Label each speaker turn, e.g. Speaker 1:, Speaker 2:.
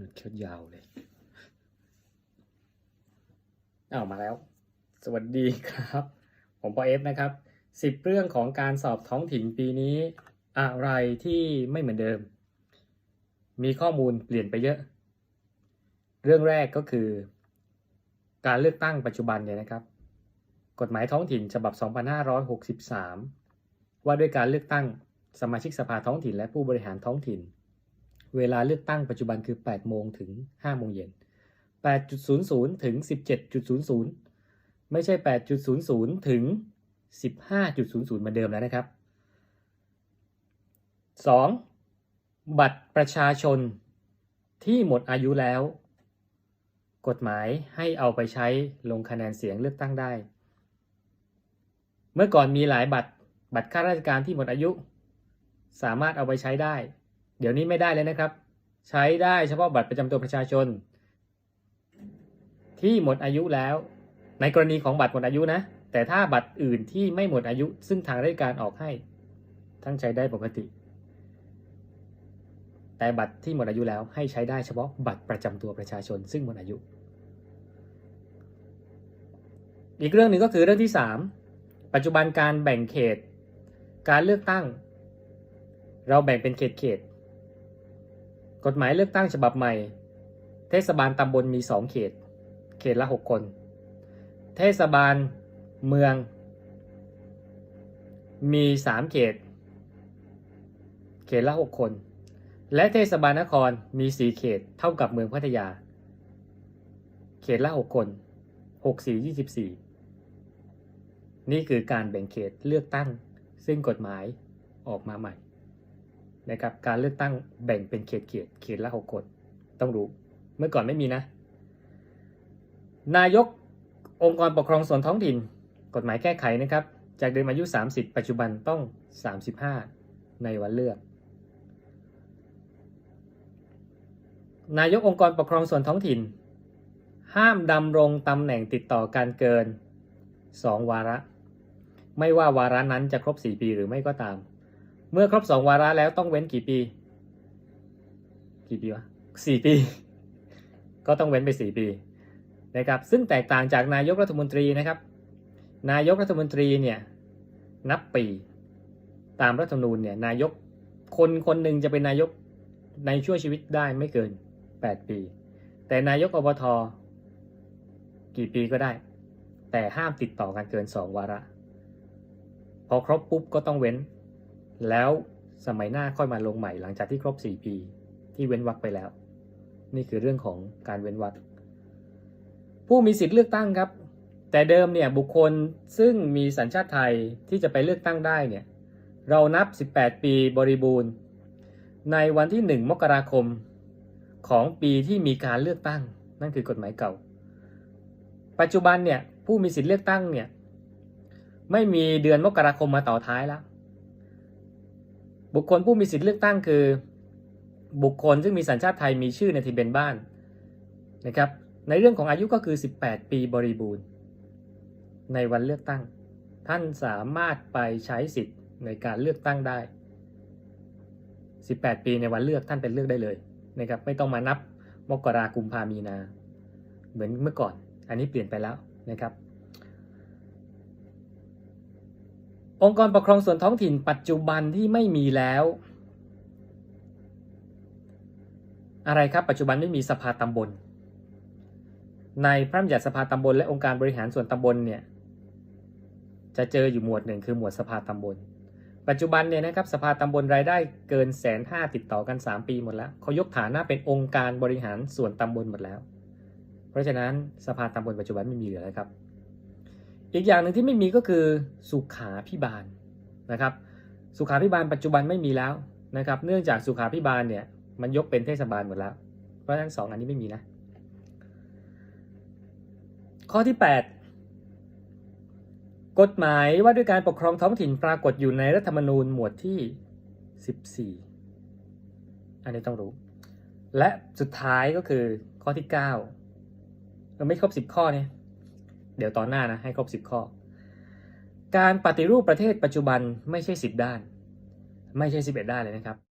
Speaker 1: หนวดเคิ้ยาวเลยอ้าวมาแล้ว สวัสดีครับ ผมปอเอฟนะครับสิบเรื่องของการสอบท้องถิ่นปีนี้ อะไรที่ไม่เหมือนเดิม มีข้อมูลเปลี่ยนไปเยอะ เรื่องแรกก็คือ การเลือกตั้งปัจจุบันเนี่ยนะครับ กฎหมายท้องถิ่นฉบับ 2563 ว่าด้วยการเลือกตั้งสมาชิกสภาท้องถิ่นและผู้บริหารท้องถิ่น เวลาเลือกตั้งปัจจุบันคือ 8 โมงถึง 5 โมงเย็น 8.00 ถึง 17.00 ไม่ใช่ 8.00 ถึง 15.00 เหมือนเดิมแล้วนะครับ 2. บัตรประชาชนที่หมดอายุแล้ว กฎหมายให้เอาไปใช้ลงคะแนนเสียงเลือกตั้งได้ เมื่อก่อนมีหลายบัตร บัตรข้าราชการที่หมดอายุ สามารถเอาไปใช้ได้ เดี๋ยวนี้ไม่ได้เลยนะครับ ใช้ได้เฉพาะบัตรประจำตัวประชาชน ที่หมดอายุแล้ว ในกรณีของบัตรหมดอายุนะ แต่ถ้าบัตรอื่นที่ไม่หมดอายุ ซึ่งทางราชการออกให้ทั้งใช้ได้ปกติ แต่บัตรที่หมดอายุแล้วให้ใช้ได้เฉพาะบัตรประจำตัวประชาชน ซึ่งหมดอายุ อีกเรื่องหนึ่งก็คือเรื่องที่ 3 ปัจจุบันการแบ่งเขต การเลือกตั้ง เราแบ่งเป็นเขตเขต กฎหมายเลือกตั้งฉบับใหม่ เทศบาลตำบลมี 2 เขต เขตละ 6 คน เทศบาลเมือง มี 3 เขต เขตละ 6 คน และเทศบาลนครมี 4 เขตเท่ากับเมืองพัทยา เขตละ 6 คน 6 4 24 นี่คือการแบ่งเขตเลือกตั้งซึ่งกฎหมายออกมาใหม่ นะครับการเลือกตั้งแบ่งเป็นเขตเขตเขตละ6คนต้องรู้เมื่อก่อนไม่มีนะ นายกองค์กรปกครองส่วนท้องถิ่น กฎหมายแก้ไขนะครับ จากเดิมอายุ 30 ปัจจุบันต้อง 35 ในวันเลือก นายกองค์กรปกครองส่วนท้องถิ่น ห้ามดำรงตำแหน่งติดต่อกันเกิน 2 วาระ ไม่ว่าวาระนั้นจะครบ 4 ปีหรือไม่ก็ตาม เมื่อครบ2วาระแล้วต้องเว้นกี่ปี กี่ปีวะ4ปี ก็ต้องเว้นไป4ปีนะครับซึ่งแตกต่างจากนายกรัฐมนตรีนะครับ นายกรัฐมนตรีเนี่ยนับปีตามรัฐธรรมนูญเนี่ยนายกคนคนหนึ่งจะเป็นนายกในช่วชีวิตได้ไม่เกิน 8 ปี แต่นายกอบทกี่ปีก็ได้ แต่ห้ามติดต่อกันเกิน 2 วาระ พอครบปุ๊บก็ต้องเว้น แล้วสมัยหน้าค่อยมาลงใหม่หลังจากที่ครบ 4 ปี ที่เว้นวรรคไปแล้ว นี่คือเรื่องของการเว้นวรรคผู้มีสิทธิ์เลือกตั้งครับ แต่เดิมเนี่ยบุคคลซึ่งมีสัญชาติไทยที่จะไปเลือกตั้งได้เนี่ยเรานับ 18 ปีบริบูรณ์ ในวันที่ 1 มกราคมของปีที่มีการเลือกตั้ง นั่นคือกฎหมายเก่า ปัจจุบันเนี่ยผู้มีสิทธิ์เลือกตั้งเนี่ยไม่มีเดือนมกราคมมาต่อท้ายแล้ว บุคคลผู้มีสิทธิเลือกตั้งคือ บุคคลซึ่งมีสัญชาติไทยมีชื่อในทะเบียนบ้านนะครับ ในเรื่องของอายุก็คือ 18 ปีบริบูรณ์ ในวันเลือกตั้ง ท่านสามารถไปใช้สิทธิ์ในการเลือกตั้งได้ 18 ปีในวันเลือกท่านเป็นเลือกได้เลยนะครับไม่ต้องมานับมกรากุมภามีนา เหมือนเมื่อก่อน อันนี้เปลี่ยนไปแล้วนะครับ องค์กรปกครองส่วนท้องถิ่นปัจจุบันที่ไม่มีแล้ว อะไรครับ ปัจจุบันไม่มีสภาตำบล ในพระราชบัญญัติสภาตำบลและองค์การบริหารส่วนตำบลเนี่ยจะเจออยู่หมวดหนึ่งคือหมวดสภาตำบล ปัจจุบันเนี่ยนะครับสภาตำบลรายได้เกินแสนห้าติดต่อกัน 3 ปีหมดแล้วเขายกฐานะเป็นองค์การบริหารส่วนตำบลหมดแล้ว เพราะฉะนั้นสภาตำบลปัจจุบันไม่มีเหลือแล้วครับ อีกอย่างหนึ่งที่ไม่มีก็คือสุขาพิบาลนะครับ สุขาพิบาลปัจจุบันไม่มีแล้วนะครับ เนื่องจากสุขาพิบาลเนี่ยมันยกเป็นเทศบาลหมดแล้ว เพราะฉะนั้นสองอันนี้ไม่มีนะ ข้อที่ 8 กฎหมายว่าด้วยการปกครองท้องถิ่นปรากฏอยู่ในรัฐธรรมนูญหมวดที่ 14 อันนี้ต้องรู้ และสุดท้ายก็คือข้อที่9เราไม่ครบ 10 ข้อเนี่ย เดี๋ยวตอนหน้านะให้ครบ 10 ข้อ การปฏิรูปประเทศปัจจุบันไม่ใช่ 10 ด้าน ไม่ใช่ 11 ด้านเลยนะครับ